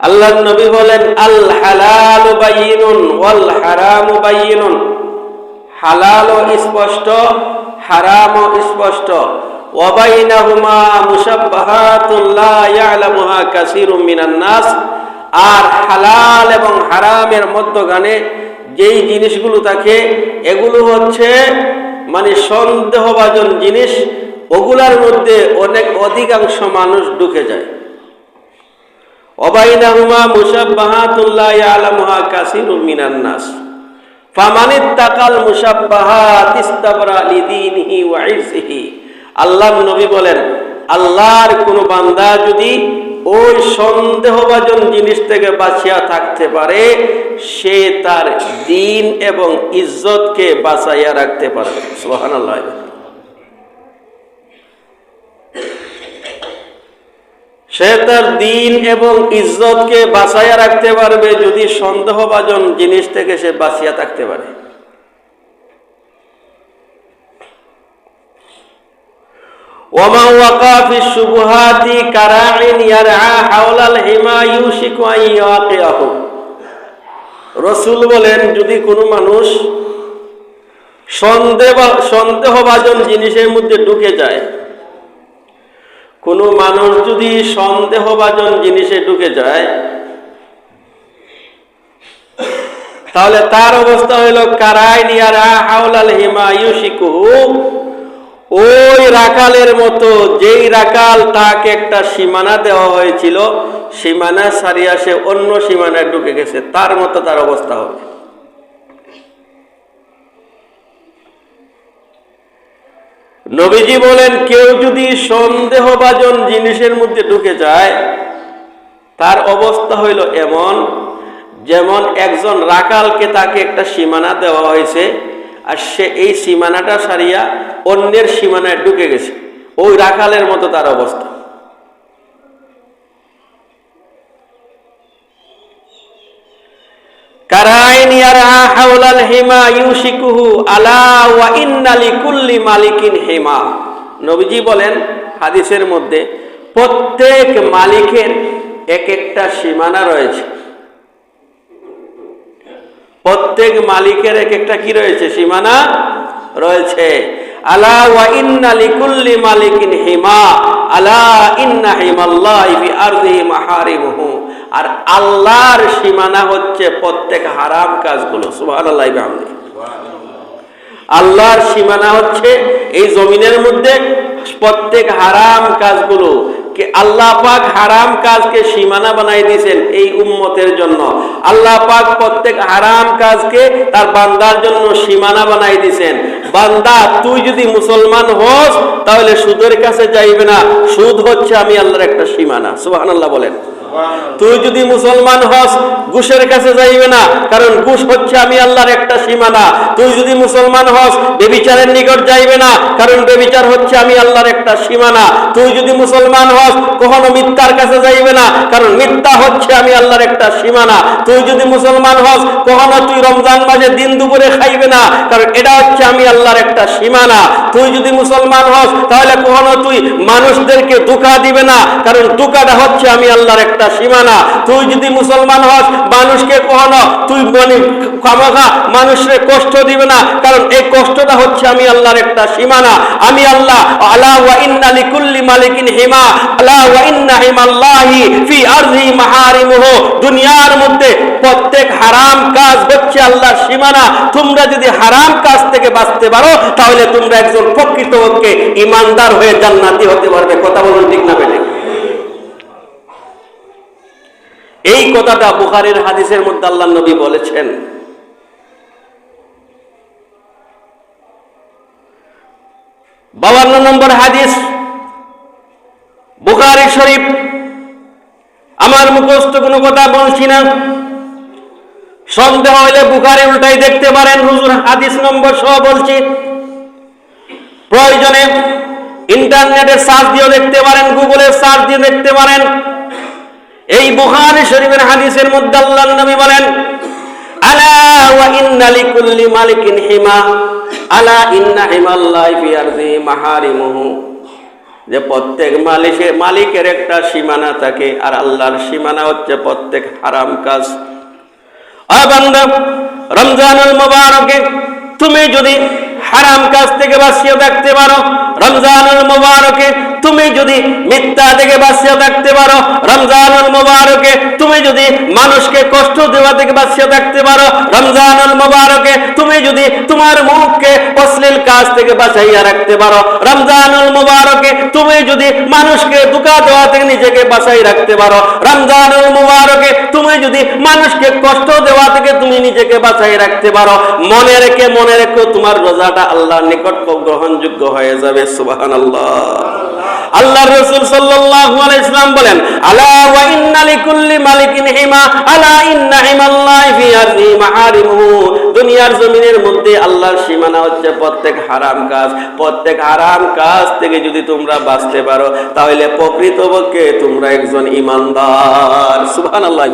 আল্লাহ নবী বলেন, আল হালাল বাইনুন ওয়াল হারাম বাইনুন হালাল স্পষ্ট হারাম স্পষ্ট। ওয়াবাইনাহুমা মুসাব্বাহাতুন লা ইয়ালামুহা কাসীরুম মিনান নাস। আর হালাল এবং হারামের মধ্যখানে যেই জিনিসগুলো থাকে, এগুলো হচ্ছে মানে সন্দেহভাজন জিনিস। ওগুলার মধ্যে অনেক অধিকাংশ মানুষ ঢুকে যায়। মিনান নাস। আল্লাহর নবী বলেন, আল্লাহর কোন বান্দা যদি ওই সন্দেহভাজন জিনিস থেকে বাঁচিয়া থাকতে পারে, সে তার দিন এবং ইজ্জতকে বাঁচাইয়া রাখতে পারবে সুবহানাল্লাহ। সে তার দিন এবং ইজ্জতকে বাঁচাইয়া রাখতে পারবে যদি সন্দেহভাজন জিনিস থেকে সে বাঁচিয়া থাকতে পারে। ওমা ওয়াকা ফি ইয়ারআ হাওলাল হিমা ইউশিকু রসুল বলেন, যদি কোনো মানুষ সন্দেহ সন্দেহভাজন জিনিসের মধ্যে ঢুকে যায় কোনো মানুষ যদি সন্দেহভাজন জিনিসে ঢুকে যায়, তাহলে তার অবস্থা হইল কারাই নিয়ারা হাওলাল হিমা ওই রাকালের মতো যেই রাকাল তাকে একটা সীমানা দেওয়া হয়েছিল, সীমানা সারিয়া সে অন্য সীমানায় ঢুকে গেছে, তার মতো তার অবস্থা হবে। নবীজি বলেন, কেউ যদি সন্দেহভাজন জিনিসের মধ্যে ঢুকে যায়, তার অবস্থা হইল এমন, যেমন একজন রাকালকে তাকে একটা সীমানা দেওয়া হয়েছে, আর সে এই সীমানাটা সারিয়া অন্যের সীমানায় ঢুকে গেছে। ওই রাকালের মতো তার অবস্থা। নবীজি বলেন হাদিসের মধ্যে প্রত্যেক মালিকের এক একটা সীমানা রয়েছে। প্রত্যেক মালিকের এক একটা কি রয়েছে? সীমানা রয়েছে। আলা ওয়া ইন্না লিকুল্লি মালিকিন হিমা, আলা ইন্না হিমাল্লাহি ফি আরদিহি মাহারিমুহু আর আল্লাহর সীমানা হচ্ছে প্রত্যেক হারাম কাজগুলো। আল্লাহর সীমানা হচ্ছে এই জমিনের মধ্যে প্রত্যেক হারাম কাজগুলো। আল্লাহ পাক হারাম কাজকে সীমানা বানাই দিয়েছেন এই উম্মতের জন্য। আল্লাহ পাক প্রত্যেক হারাম কাজকে তার বান্দার জন্য সীমানা বানাই দিয়েছেন। বান্দা, তুই যদি মুসলমান হস, তাহলে সুদের কাছে যাইবে না। সুদ হচ্ছে আমি আল্লাহর একটা সীমানা। সুবহানাল্লাহ বলেন। তুই যদি মুসলমান হস, ঘুষের কাছে যাইবে না, কারণ ঘুষ হচ্ছে আমি আল্লাহর একটা সীমানা। তুই যদি মুসলমান হস, বেবিচারের নিকট যাইবে না, কারণ বেবিচার হচ্ছে আমি আল্লাহর একটা সীমানা। তুই যদি মুসলমান হস, কখনো মিথ্যার কাছে যাইবে না, কারণ মিথ্যা হচ্ছে আমি আল্লাহর একটা সীমানা। তুই যদি মুসলমান হস, কখনো তুই রমজান মাসে দিন দুপুরে খাইবে না, কারণ এটা হচ্ছে আমি আল্লাহর একটা সীমানা। তুই যদি মুসলমান হস, তাহলে কখনো তুই মানুষদেরকে দুঃখা দিবে না, কারণ দুঃখাটা হচ্ছে আমি আল্লাহর একটা সীমানা। তুই যদি মুসলমান হস, মানুষকে কখনো তুই মানে খামাখা, মানুষের কষ্ট দিবে না। কারণ এই কষ্টটা হচ্ছে আমি আল্লাহর একটা সীমানা। আমি আল্লাহ, আলা ওয়া ইন্না লিকুল্লি মালিকিন হিমা। আলা ওয়া ইন্না হিমাল্লাহি ফি আরজি মাহারিমুহু। দুনিয়ার মধ্যে প্রত্যেক হারাম কাজ হচ্ছে আল্লাহর সীমানা। তোমরা যদি হারাম কাজ থেকে বাঁচতে পারো, তাহলে তোমরা একজন প্রকৃতপক্ষে ইমানদার হয়ে জান্নাতি হতে পারবে। কথা বলুন ঠিক না এই কথাটা বুখারের হাদিসের মধ্যে আল্লাহ নবী বলেছেন। বাবান্ন নম্বর হাদিস, বুখারি শরীফ। আমার মুখস্থ কোনো কথা বলছি না। সন্দেহ হইলে বুখারি উল্টাই দেখতে পারেন। হুজুর হাদিস নম্বর সহ বলছি, প্রয়োজনে ইন্টারনেটে সার্চ দিয়ে দেখতে পারেন, গুগলে সার্চ দিয়ে দেখতে পারেন। এই বুখারী শরীফের হাদিসের মধ্যে আল্লাহ নবী বলেন, আলা ওয়া ইন্না লিকুল্লি মালিকিন হিমা, আলা ইন্না হিমাল্লাহি ফি আরদি মাহারিমুহু। যে প্রত্যেক মালিকের মালিকের একটা সীমানা থাকে, আর আল্লাহর সীমানা হচ্ছে প্রত্যেক হারাম কাজ। রমজানুল মুবারকে তুমি যদি হারাম কাজ থেকে বাঁচিয়ে থাকতে পারো রমজানুল মুবারকে তুমি যদি মিথ্যা থেকে বাঁচিয়ে থাকতে পারো, রমজানুল মুবারকে তুমি যদি মানুষকে কষ্ট দেওয়া থেকে বাঁচিয়ে থাকতে পারো, রমজানুল মুবারকে তুমি যদি তোমার মুখকে অশ্লীল কাজ থেকে বাঁচাইয়া রাখতে পারো, রমজানুল মুবারকে তুমি যদি মানুষকে দুকা দেওয়া নিজেকে বাঁচাই রাখতে পারো। রমজানুল মুবারকে তুমি যদি মানুষকে কষ্ট দেওয়া থেকে তুমি নিজেকে বাঁচাই রাখতে পারো। মনে রেখে, মনে রেখো তোমার রোজাটা আল্লাহর নিকট গ্রহণযোগ্য হয়ে যাবে। সুবহানাল্লাহ। আল্লাহ রসুল সাল্লাল্লাহু আলাইহি ইসলাম বলেন, আলা ওয়া ইন্না লিকুল্লি মালিকিন হিমা, আলা ইন্না হিমাল্লাহি ফি আরদি মাহারিমুহু। দুনিয়ার জমিনের মধ্যে আল্লাহর সীমানা হচ্ছে প্রত্যেক হারাম কাজ। প্রত্যেক হারাম কাজ থেকে যদি তোমরা বাঁচতে পারো, তাহলে প্রকৃতপক্ষে তোমরা একজন ইমানদার। সুবহানাল্লাহ